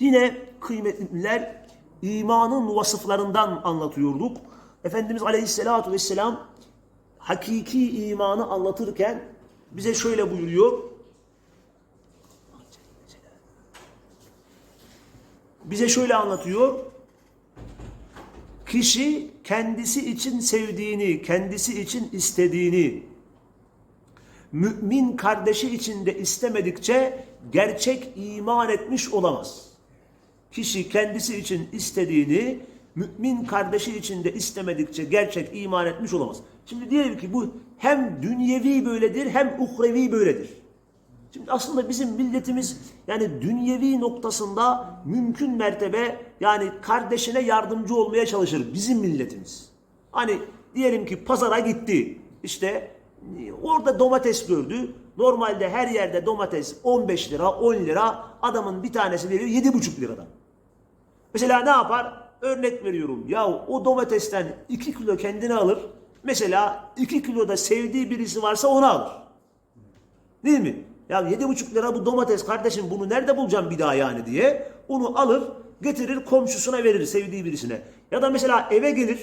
Yine kıymetliler imanın vasıflarından anlatıyorduk. Efendimiz Aleyhisselatü Vesselam hakiki imanı anlatırken bize şöyle buyuruyor. Bize şöyle anlatıyor. Kişi kendisi için sevdiğini, kendisi için istediğini, mümin kardeşi için de istemedikçe gerçek iman etmiş olamaz. Kişi kendisi için istediğini mümin kardeşi için de istemedikçe gerçek iman etmiş olamaz. Şimdi diyelim ki bu hem dünyevi böyledir hem uhrevi böyledir. Şimdi aslında bizim milletimiz yani dünyevi noktasında mümkün mertebe yani kardeşine yardımcı olmaya çalışır bizim milletimiz. Hani diyelim ki pazara gitti işte orada domates gördü. Normalde her yerde domates 15 lira 10 lira adamın bir tanesi veriyor 7,5 liradan. Mesela ne yapar? Örnek veriyorum. Ya o domatesten 2 kilo kendine alır. Mesela 2 kilo da sevdiği birisi varsa onu alır. Değil mi? Ya 7,5 lira bu domates kardeşim bunu nerede bulacağım bir daha yani diye. Onu alır getirir komşusuna verir sevdiği birisine. Ya da mesela eve gelir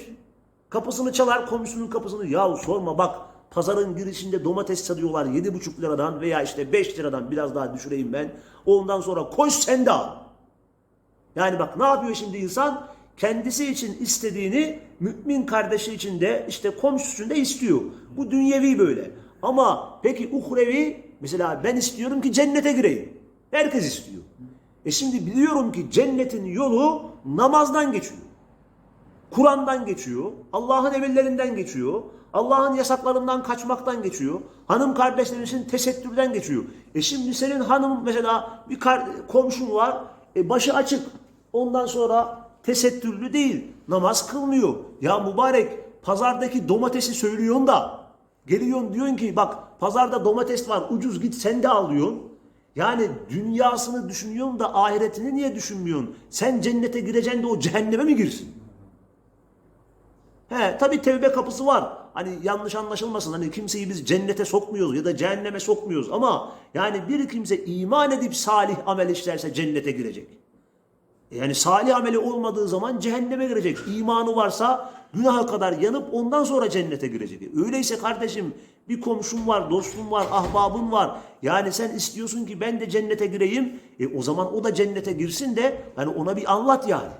kapısını çalar komşusunun kapısını. Ya sorma bak pazarın girişinde domates satıyorlar 7,5 liradan veya işte 5 liradan biraz daha düşüreyim ben. Ondan sonra koş sen de al. Yani bak ne yapıyor şimdi insan? Kendisi için istediğini mümin kardeşi için de işte komşusu için de istiyor. Bu dünyevi böyle. Ama peki uhrevi mesela ben istiyorum ki cennete gireyim. Herkes istiyor. E şimdi biliyorum ki cennetin yolu namazdan geçiyor. Kur'an'dan geçiyor. Allah'ın emirlerinden geçiyor. Allah'ın yasaklarından kaçmaktan geçiyor. Hanım kardeşlerimizin tesettürden geçiyor. E şimdi senin hanım mesela bir komşun var. E başı açık. Ondan sonra tesettürlü değil. Namaz kılmıyor. Ya mübarek pazardaki domatesi söylüyorsun da geliyorsun diyorsun ki bak pazarda domates var ucuz git sen de al diyorsun. Yani dünyasını düşünüyorsun da ahiretini niye düşünmüyorsun? Sen cennete gireceksin de o cehenneme mi girsin? He, tabi tevbe kapısı var. Hani yanlış anlaşılmasın. Hani kimseyi biz cennete sokmuyoruz ya da cehenneme sokmuyoruz ama yani bir kimse iman edip salih amel işlerse cennete girecek. E Yani salih ameli olmadığı zaman cehenneme girecek. İmanı varsa günaha kadar yanıp ondan sonra cennete girecek. E Öyleyse kardeşim bir komşun var, dostun var, ahbabın var. Yani sen istiyorsun ki ben de cennete gireyim. E o zaman o da cennete girsin de hani ona bir anlat yani.